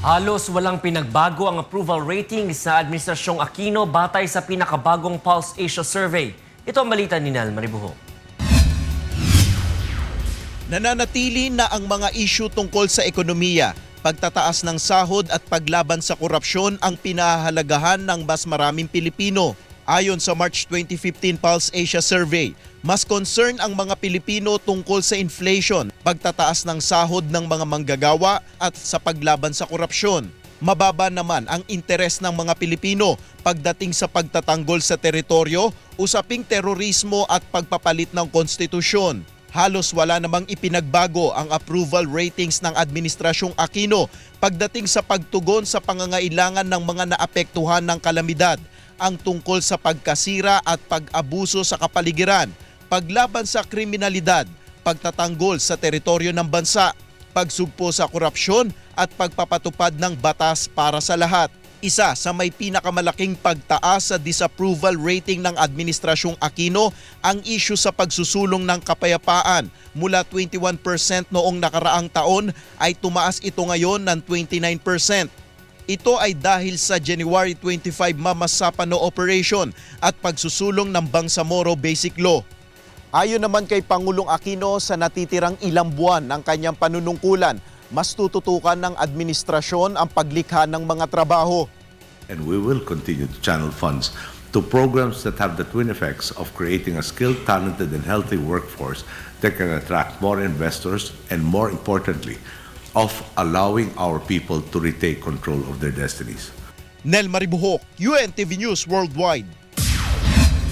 Halos walang pinagbago ang approval ratings sa Administrasyong Aquino batay sa pinakabagong Pulse Asia Survey. Ito ang balita ni Nel Maribuho. Nananatili na ang mga issue tungkol sa ekonomiya, pagtataas ng sahod at paglaban sa korupsyon ang pinahahalagahan ng mas maraming Pilipino. Ayon sa March 2015 Pulse Asia Survey, mas concern ang mga Pilipino tungkol sa inflation, pagtataas ng sahod ng mga manggagawa at sa paglaban sa korupsyon. Mababa naman ang interes ng mga Pilipino pagdating sa pagtatanggol sa teritoryo, usaping terorismo at pagpapalit ng konstitusyon. Halos wala namang ipinagbago ang approval ratings ng Administrasyong Aquino pagdating sa pagtugon sa pangangailangan ng mga naapektuhan ng kalamidad, ang tungkol sa pagkasira at pag-abuso sa kapaligiran, paglaban sa kriminalidad, pagtatanggol sa teritoryo ng bansa, pagsugpo sa korupsyon at pagpapatupad ng batas para sa lahat. Isa sa may pinakamalaking pagtaas sa disapproval rating ng Administrasyong Aquino ang issue sa pagsusulong ng kapayapaan. Mula 21% noong nakaraang taon ay tumaas ito ngayon ng 29%. Ito ay dahil sa January 25 Mamasapano Operation at pagsusulong ng Bangsamoro Basic Law. Ayon naman kay Pangulong Aquino sa natitirang ilang buwan ng kanyang panunungkulan, mas tututukan ng administrasyon ang paglikha ng mga trabaho. and we will continue to channel funds to programs that have the twin effects of creating a skilled, talented, and healthy workforce that can attract more investors and, more importantly, of allowing our people to retake control of their destinies. Nel Maribuhok, UNTV News Worldwide.